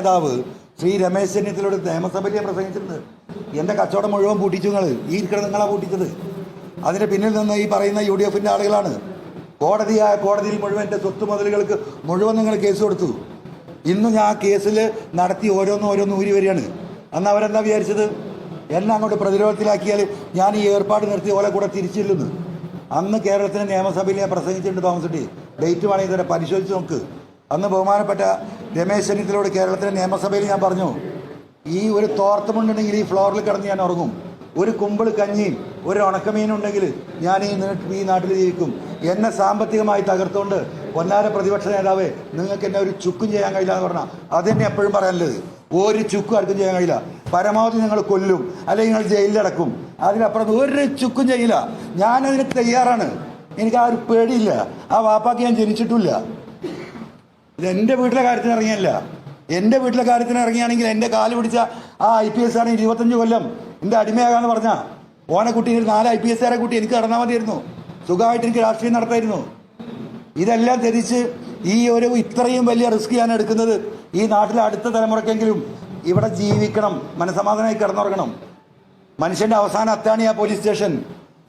നേതാവ് ശ്രീ രമേശ് ചെന്നിത്തലയുടെ നിയമസഭയിൽ പ്രസംഗിച്ചിട്ടുണ്ട്. എന്റെ കച്ചവടം മുഴുവൻ പൂട്ടിച്ചു നിങ്ങൾ ഈ ഇരിക്കണം നിങ്ങളാ പൂട്ടിച്ചത്. അതിന് പിന്നിൽ നിന്ന് ഈ പറയുന്ന യു ഡി എഫിന്റെ ആളുകളാണ്. കോടതിയായ കോടതിയിൽ മുഴുവൻ എന്റെ സ്വത്ത് മുതലുകൾക്ക് മുഴുവൻ നിങ്ങൾ കേസ് കൊടുത്തു. ഇന്ന് ഞാൻ ആ കേസിൽ നടത്തി ഓരോന്നും ഓരോന്നും ഊരി വരികയാണ്. അന്ന് അവരെന്താ വിചാരിച്ചത്? എന്നെ അങ്ങോട്ട് പ്രതിരോധത്തിലാക്കിയാൽ ഞാൻ ഈ ഏർപ്പാട് നിർത്തി ഓലെ കൂടെ തിരിച്ചില്ലെന്ന്. അന്ന് കേരളത്തിലെ നിയമസഭയിൽ ഞാൻ പ്രസംഗിച്ചിട്ടുണ്ട് തോമസ് ഡേറ്റ് വേണമെങ്കിൽ തന്നെ പരിശോധിച്ച് നോക്ക്. അന്ന് ബഹുമാനപ്പെട്ട രമേശ് ചെന്നിത്തലയോട് കേരളത്തിലെ നിയമസഭയിൽ ഞാൻ പറഞ്ഞു ഈ ഒരു തോർത്തമുണ്ടെങ്കിൽ ഈ ഫ്ലോറിൽ കിടന്ന് ഞാൻ ഉറങ്ങും. ഒരു കുമ്പിൾ കഞ്ഞിയും ഒരു ഉണക്കമീനുണ്ടെങ്കിൽ ഞാൻ ഈ ഈ നാട്ടിൽ ജീവിക്കും. എന്നെ സാമ്പത്തികമായി തകർത്തുകൊണ്ട് പൊന്നാര പ്രതിപക്ഷ നേതാവേ നിങ്ങൾക്ക് എന്നെ ഒരു ചുക്കും ചെയ്യാൻ കഴിയില്ല എന്ന് പറഞ്ഞാൽ അതെന്നെ എപ്പോഴും പറയാനുള്ളത്. ഒരു ചുക്കും ആർക്കും ചെയ്യാൻ കഴിയില്ല. പരമാവധി നിങ്ങൾ കൊല്ലും അല്ലെങ്കിൽ നിങ്ങൾ ജയിലിലടക്കും അതിനപ്പുറം ഒരു ചുക്കും ചെയ്യില്ല. ഞാനതിന് തയ്യാറാണ്. എനിക്ക് ആ ഒരു പേടിയില്ല. ആ വാപ്പാക്ക് ഞാൻ ജനിച്ചിട്ടില്ല. ഇത് എന്റെ വീട്ടിലെ കാര്യത്തിന് ഇറങ്ങിയല്ല. എന്റെ വീട്ടിലെ കാര്യത്തിന് ഇറങ്ങിയാണെങ്കിൽ എന്റെ കാൽ പിടിച്ച ആ ഐ പി എസ് ആണ് ഇരുപത്തഞ്ച് കൊല്ലം എന്റെ അടിമയാകാന്ന് പറഞ്ഞ ഓനെ കുട്ടി നാല് ഐ പി എസ് ആരെ കുട്ടി എനിക്ക് നടന്നാൽ മതിയായിരുന്നു. സുഖമായിട്ട് എനിക്ക് രാഷ്ട്രീയം നടത്തായിരുന്നു. ഇതെല്ലാം ധരിച്ച് ഈ ഒരു ഇത്രയും വലിയ റിസ്ക് ഞാൻ എടുക്കുന്നത് ഈ നാട്ടിലെ അടുത്ത തലമുറക്കെങ്കിലും ഇവിടെ ജീവിക്കണം മനസമാധാനമായി കിടന്നുറങ്ങണം. മനുഷ്യന്റെ അവസാന അത്താണി ആ പോലീസ് സ്റ്റേഷൻ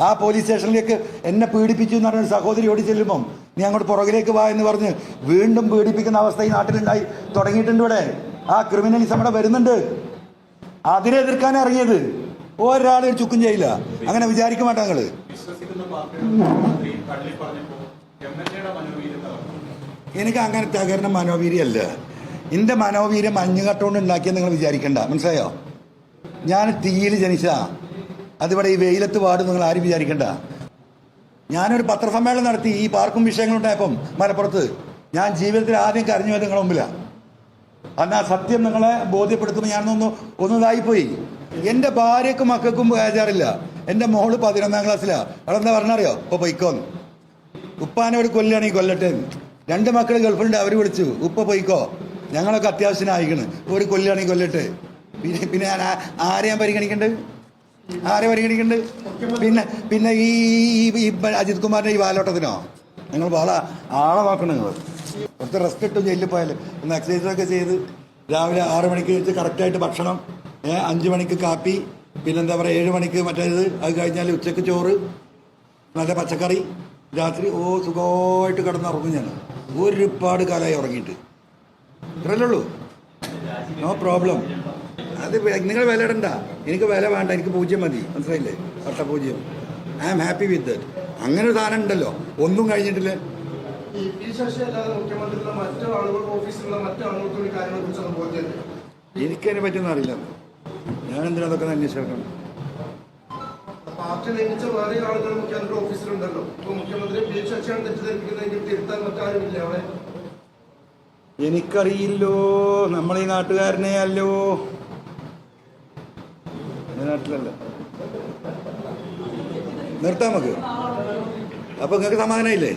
ആ പോലീസ് സ്റ്റേഷനിലേക്ക് എന്നെ പീഡിപ്പിച്ചു എന്ന് പറഞ്ഞ സഹോദരി ഓടി ചെല്ലുമ്പം നീ അങ്ങോട്ട് പുറകിലേക്ക് വാ എന്ന് പറഞ്ഞ് വീണ്ടും പീഡിപ്പിക്കുന്ന അവസ്ഥ ഈ നാട്ടിലുണ്ടായി. തുടങ്ങിയിട്ടുണ്ട് ഇവിടെ. ആ ക്രിമിനലിസം ഇവിടെ വരുന്നുണ്ട്. അതിനെ എതിർക്കാൻ ഇറങ്ങിയത് ഒരാൾ ചുക്കും ചെയ്യില്ല. അങ്ങനെ വിചാരിക്കും വേണ്ട എയുടെ എനിക്ക് അങ്ങനെ തകരുന്ന മനോവീര്യമല്ല എന്റെ മനോവീര്യം മഞ്ഞുകട്ടുകൊണ്ട് ഉണ്ടാക്കിയെന്ന് നിങ്ങൾ വിചാരിക്കണ്ട. മനസ്സിലായോ? ഞാൻ തീയിൽ ജനിച്ച അതിവിടെ ഈ വെയിലത്ത് പാടും നിങ്ങൾ ആരും വിചാരിക്കണ്ട. ഞാനൊരു പത്രസമ്മേളനം നടത്തി ഈ പാർക്കും വിഷയങ്ങളുണ്ടായപ്പം മലപ്പുറത്ത് ഞാൻ ജീവിതത്തിൽ ആദ്യം കരഞ്ഞു പോയത് നിങ്ങളുടെ മുമ്പിലാണ് അന്ന് ആ സത്യം നിങ്ങളെ ബോധ്യപ്പെടുത്തുമ്പോൾ ഞാനൊന്ന് ഒന്നതായിപ്പോയി. എന്റെ ഭാര്യക്കും മക്കൾക്കും ആചാറില്ല എന്റെ മോൾ പതിനൊന്നാം ക്ലാസ്സിലാണ് അവളെന്താ പറഞ്ഞറിയോ? ഇപ്പോൾ പൊയ്ക്കോന്ന് ഉപ്പാനെ ഒരു കൊല്ലാണ് ഈ കൊല്ലട്ടെ. രണ്ട് മക്കൾ ഗൾഫിലുണ്ട് അവർ വിളിച്ചു. ഉപ്പ പൊയ്ക്കോ. ഞങ്ങളൊക്കെ അത്യാവശ്യം ആയിക്കണ് ഇപ്പൊ ഒരു കൊല്ലാണ് ഈ കൊല്ലട്ടെ. പിന്നെ പിന്നെ ഞാൻ ആരെയാ പരിഗണിക്കണ്ട്? ആരെ പരിഗണിക്കുന്നുണ്ട് പിന്നെ പിന്നെ ഈ അജിത് കുമാറിന്റെ ഈ വാലോട്ടത്തിനോ? നിങ്ങൾ വള ആളെ നോക്കണം നിങ്ങൾ. കുറച്ച് റെസ്റ്റ് ഇട്ടും ജയിലിൽ പോയാൽ ഒന്ന് എക്സസൈസ് ഒക്കെ ചെയ്ത് രാവിലെ ആറ് മണിക്ക് വെച്ച് കറക്റ്റായിട്ട് ഭക്ഷണം അഞ്ച് മണിക്ക് കാപ്പി പിന്നെന്താ പറയുക ഏഴ് മണിക്ക് മറ്റേത് അത് കഴിഞ്ഞാൽ ഉച്ചയ്ക്ക് ചോറ് നല്ല പച്ചക്കറി രാത്രി ഓ സുഖമായിട്ട് കിടന്ന് ഉറങ്ങും ഞാൻ ഒരുപാട് കാലമായി ഉറങ്ങിയിട്ട്. ഇത്രയല്ലേ ഉള്ളൂ? നോ പ്രോബ്ലം അത് നിങ്ങൾ വില ഇടണ്ട. എനിക്ക് വില വേണ്ട. എനിക്ക് പൂജ്യം മതി. മനസ്സിലായില്ലേ? പട്ട പൂജ്യം. I am happy with that അങ്ങനെ ഒരു സാധനം ഉണ്ടല്ലോ. ഒന്നും കഴിഞ്ഞിട്ടില്ല. എനിക്കതിനെ പറ്റുന്ന അറിയില്ല. ഞാൻ എന്തിനാ അതൊക്കെ അന്വേഷിക്കണം പാർട്ടി നിയമിച്ച വേറെ ആളുകൾ മുഖ്യമന്ത്രി ഓഫീസിലുണ്ടല്ലോ. ഇപ്പൊ മുഖ്യമന്ത്രി പി ശശിയാണ് തെറ്റിദ്ധരിപ്പിക്കുന്നതെങ്കിൽ തിരുത്താൻ മറ്റാരുമില്ല അവിടെ. എനിക്കറിയില്ലോ. നമ്മൾ ഈ നാട്ടുകാരനെ അല്ലോ. നാട്ടിലല്ല നിർത്താം നമുക്ക്. അപ്പൊ നിങ്ങൾക്ക് സമാധാനമില്ലേ?